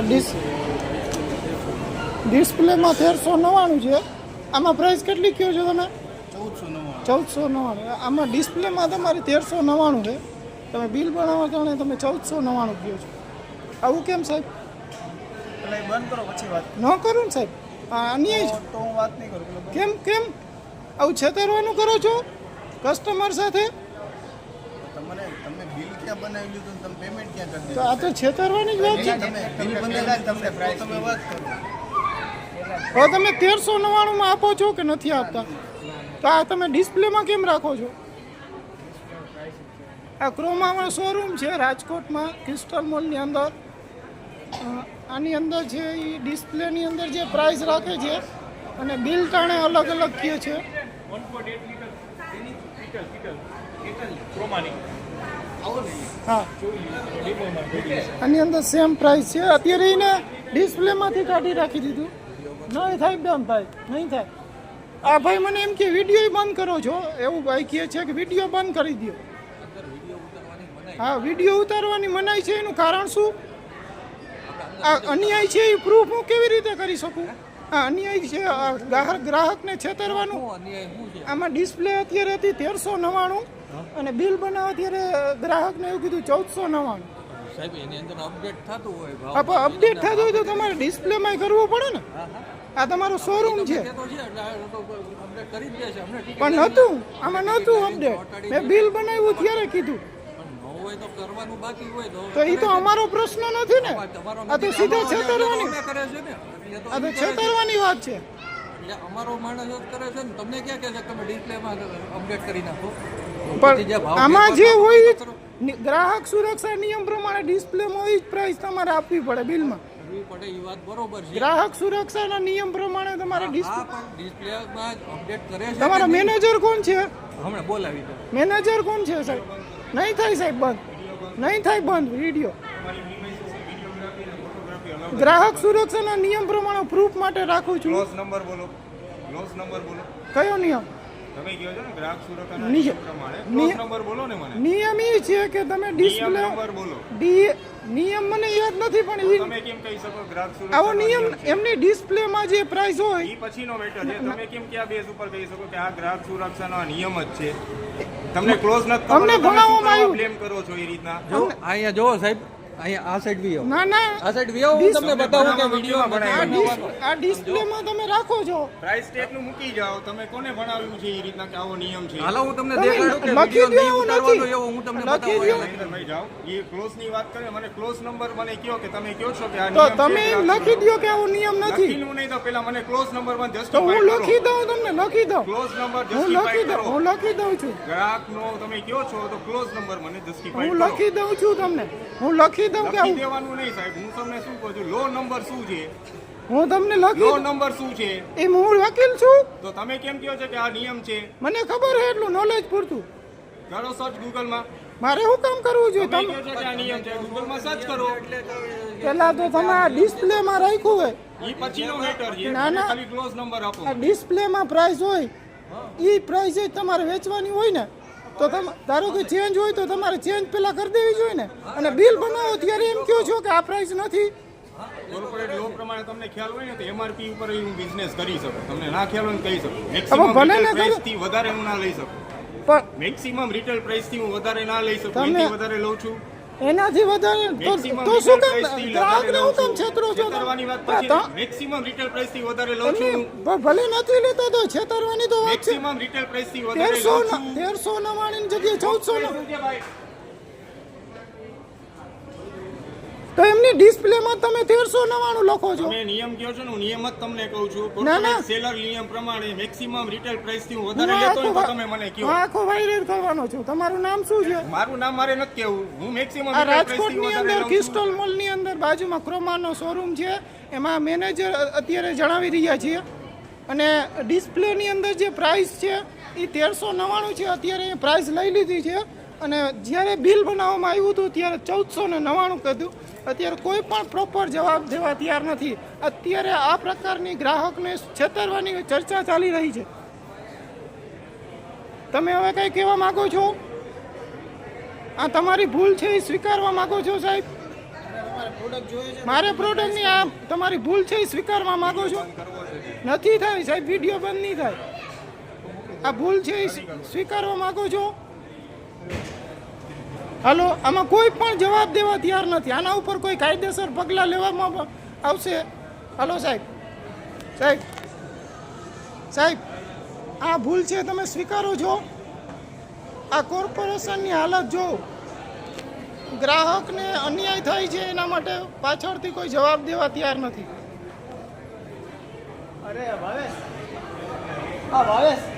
Dis ડિસ્પ્લેમાં તેરસો નવ્વાણું છે. આમાં પ્રાઇસ કેટલી કયો છો તમે? ચૌદસો નવ્વાણું. આમાં ડિસ્પ્લેમાં તમારે તેરસો નવ્વાણું છે. તમે બિલ બનાવવા કારણે તમે ચૌદસો નવ્વાણું કહો છો. આવું કેમ સાહેબ? બંધ કરો પછી વાત ન કરું ને સાહેબ. અન્યાય છે. તો- હું વાત નહીં કરું કેમ કેમ? આવું છેતરવાનું કરો છો? કસ્ટમર સાથે? તમને તમને ક્યાં બનાવી લીધું તમે પેમેન્ટ ક્યાં કરી તો આ તો છેતરવાની જ વાત છે. તમે બિલ બનાવી તમને પ્રાઇસ તમે વાત કરો. હવે તમે તેરસો નવ્વાણુંમાં આપો છો કે નથી આપતા? તો આ તમે ડિસ્પ્લેમાં કેમ રાખો છો? આ ક્રોમામાં શોરૂમ છે રાજકોટમાં ક્રિસ્ટલ મોલની અંદર. આની અંદર છે એ ડિસ્પ્લેની અંદર જે પ્રાઇસ રાખે છે અને બિલ ટાણે અલગ અલગ કહે છે. હા. આની અંદર સેમ પ્રાઇસ છે. અત્યારે એને ડિસ્પ્લેમાંથી કાઢી રાખી દીધું. નહીં થાય બેન ભાઈ. નહીં થાય. આ ભાઈ મને એમ કે વીડિયો બંધ કરો છો. એવું ભાઈ કહે છે કે વીડિયો બંધ કરી દો હા વીડિયો ઉતારવાની મનાઈ છે. એનું કારણ શું? આ અન્યાય છે એ પ્રૂફ હું કેવી રીતે કરી શકું? આ અન્યાય છે ગ્રાહક ગ્રાહકને છેતરવાનું? આમાં ડિસ્પ્લે અત્યારે હતી તેરસો નવ્વાણું. અને બિલ બનાવ ત્યારે ગ્રાહકને એવું કીધું ચૌદસો નવ્વાણું. સાહેબ એની અંદર અપડેટ થતું હોય ભાવ. અપડેટ થતું હોય તો તમારે ડિસ્પ્લેમાં કરવું પડે ને? આ તમારો શોરૂમ છે. પણ નહોતું. આમાં નહોતું અપડેટ મેં બિલ બનાવ્યું ત્યારે કીધું. પણ ન હોય તો કરવાનું બાકી હોય તો તો એ તો અમારો પ્રશ્ન નથી ને. આ તો સીધા છેતરવાની. આ તો. છેતરવાની વાત છે. એટલે અમારો માણસ કરે છે ને. તમને ક્યાં કહે છે કે તમે ડિસ્પ્લેમાં અપડેટ કરી નાખો? પણ આમાં જે હોય ગ્રાહક સુરક્ષા નિયમ પ્રમાણે ડિસ્પ્લેમાં એ જ પ્રાઇસ તમારે આપવી પડે બિલમાં. પડે એ વાત બરોબર છે. ગ્રાહક સુરક્ષાના નિયમ પ્રમાણે તમારે ડિસ્પ્લેમાં અપડેટ કરે છે તમારો મેનેજર કોણ છે? હમણાં બોલાવી મેનેજર કોણ છે સાહેબ? નહીં થાય સાહેબ બંધ. નહીં થાય બંધ વીડિયો ગ્રાહક સુરક્ષાના નિયમ પ્રમાણે પ્રૂફ માટે રાખું છું. નંબર બોલો. નંબર બોલો. કયો નિયમ? તમે કહો છો ને ગ્રાહક સુરક્ષાના નિયમ. પ્રમાણે નિયમ. ક્લોઝ નંબર બોલો ને મને નિયમ એ છે કે તમે ડિસ્પ્લે નંબર બોલો ડી નિયમ મને યાદ નથી પણ તમે કેમ કહી શકો ગ્રાહક આવો નિયમ એમની ડિસ્પ્લેમાં જે પ્રાઇસ હોય એ પછીનો મેટર છે તમે કેમ ક્યાં બેઝ ઉપર કહી શકો કે આ ગ્રાહક સુરક્ષાનો આ નિયમ જ છે તમને ક્લોઝ નથી તમને ભણાવવામાં આવ્યું. બ્લેમ કરો છો એ રીતના જો અહીંયા જોવો સાહેબ અહીંયા આ સાઈડ બી ના ના. આ સાઈડ બી હું તમને બતાવું કે વીડિયો આ ડિસ્પ્લે માં તમે રાખો છો. પ્રાઇસ ટેગનું મૂકી જાઓ. તમે કોને ભણાવ્યું છે એ રીતના કે આવો નિયમ છે? હાલો હું તમને દેખાડું કે લખી વીડિયો દ્યો, નહીં ઉતારવાનો નથી. એવો હું તમને બતાવું. ભાઈ જાઓ. એ ક્લોઝની વાત કરે. મને ક્લોઝ નંબર મને કયો કે તમે કયો છો કે આ નિયમ તો તમે લખી દો કે આવો નિયમ નથી. લખીને નહીં તો પેલા મને ક્લોઝ નંબરમાં તો હું લખી દઉં તમને લખી દઉં. ક્લોઝ નંબર લખી જસ્ટિફાઈ કરો. હું લખી દઉં છું. ગ્રાહક નો તમે કયો છો તો ક્લોઝ નંબર મને જસ્ટિફાઈ હું લખી દઉં છું તમને. હું લખી દઉં કે લખી દેવાનું નહીં સાહેબ. હું તમને શું કહું છું? લો નંબર શું છે? હું તમને લો નંબર શું છે? એ હું વકીલ છું. તો તમે કેમ કહો છો કે આ નિયમ છે? મને ખબર છે એટલું નોલેજ પૂરતું. કરો સર્ચ ગૂગલમાં મારે શું કામ કરવું જોઈએ? તમે કહો છો કે આ નિયમ છે. ગૂગલમાં સર્ચ કરો. પેલા તો તમે આ ડિસ્પ્લેમાં રાખ્યું હોય. ઈ પછીનો મેટર છે. ના, ના. ખાલી ક્લોઝ નંબર આપો. આ ડિસ્પ્લેમાં પ્રાઇસ હોય. એ પ્રાઇસ જ તમારે વેચવાની હોય ને. તો તમે ધારો કે ચેન્જ હોય તો તમારે ચેન્જ પેલા કરી દેવી જોઈએ ને. અને બિલ બનાવો ત્યારે એમ કહો છો કે આ પ્રાઇસ નથી. કોર્પોરેટ લો પ્રમાણે તમને ખ્યાલ હોય ને તો એમઆરપી ઉપર હું બિઝનેસ કરી શકું. તમને ના ખ્યાલ હોય કહી શકું. મેક્સિમમ કરો. વધારે હું ના લઈ શકું. પણ મેક્સિમમ રિટેલ પ્રાઇસથી હું વધારે ના લઈ શકું. વધારે લઉં છું. એનાથી વધારે તો શું કામ? ગ્રાહકને હું કામ છેતરો છો? મેક્સિમમ રિટેલ પ્રાઇસથી વધારે લઉં છું. ભલે નથી લેતા તો છેતરવાની તો વાત છે. મેક્સિમમ રિટેલ પ્રાઇસથી વધારે લઉં છું. 1399 ની જગ્યાએ ચૌદસો નો ભાઈ? તો એમની ડિસ્પ્લેમાં તમે તેરસો નવાણું લખો છો. તમે નિયમ કહો છો ને હું નિયમ જ તમને કહું છું. ના, ના. સેલર નિયમ પ્રમાણે મેક્સિમમ રિટેલ પ્રાઇસથી હું વધારે લેતો હોય તો તમે મને કયો કહો આખો વાયરલ કરવાનો છું. તમારું નામ શું છે? મારું નામ મારે નથી કેવું હું મેક્સિમમ રિટેલ રાજકોટની અંદર ક્રિસ્ટલ મોલની અંદર બાજુમાં ક્રોમાનો શોરૂમ છે. એમાં મેનેજર અત્યારે જણાવી રહ્યા છીએ. અને ડિસ્પ્લેની અંદર જે પ્રાઇસ છે એ તેરસો નવ્વાણું છે. અત્યારે એ પ્રાઇસ લઈ લીધી છે. અને જ્યારે બિલ બનાવવામાં આવ્યું હતું, ત્યારે ચૌદસો ને નવ્વાણું કીધું. અત્યારે કોઈ પણ પ્રોપર જવાબ દેવા તૈયાર નથી. અત્યારે આ પ્રકારની ગ્રાહકને છેતરવાની ચર્ચા ચાલી રહી છે. તમે હવે કંઈ કહેવા માગો છો? આ તમારી ભૂલ છે એ સ્વીકારવા માંગો છો, સાહેબ? મારે પ્રોડક્ટની આ તમારી ભૂલ છે એ સ્વીકારવા માંગો છો? નથી થાય, સાહેબ, વીડિયો બંધ નહીં થાય. આ ભૂલ છે એ સ્વીકારવા માંગો છો? હાલો, આમાં કોઈ પણ જવાબ દેવા તૈયાર નથી. આના ઉપર કોઈ કાયદેસર પગલાં લેવામાં આવશે? હાલો, સાહેબ. સાહેબ. સાહેબ, આ ભૂલ છે, તમે સ્વીકારો છો? આ કોર્પોરેશનની હાલત જો ગ્રાહકને અન્યાય થાય છે, એના માટે પાછળથી કોઈ જવાબ દેવા તૈયાર નથી. અરે, ભાવેશ. હા, ભાવેશ.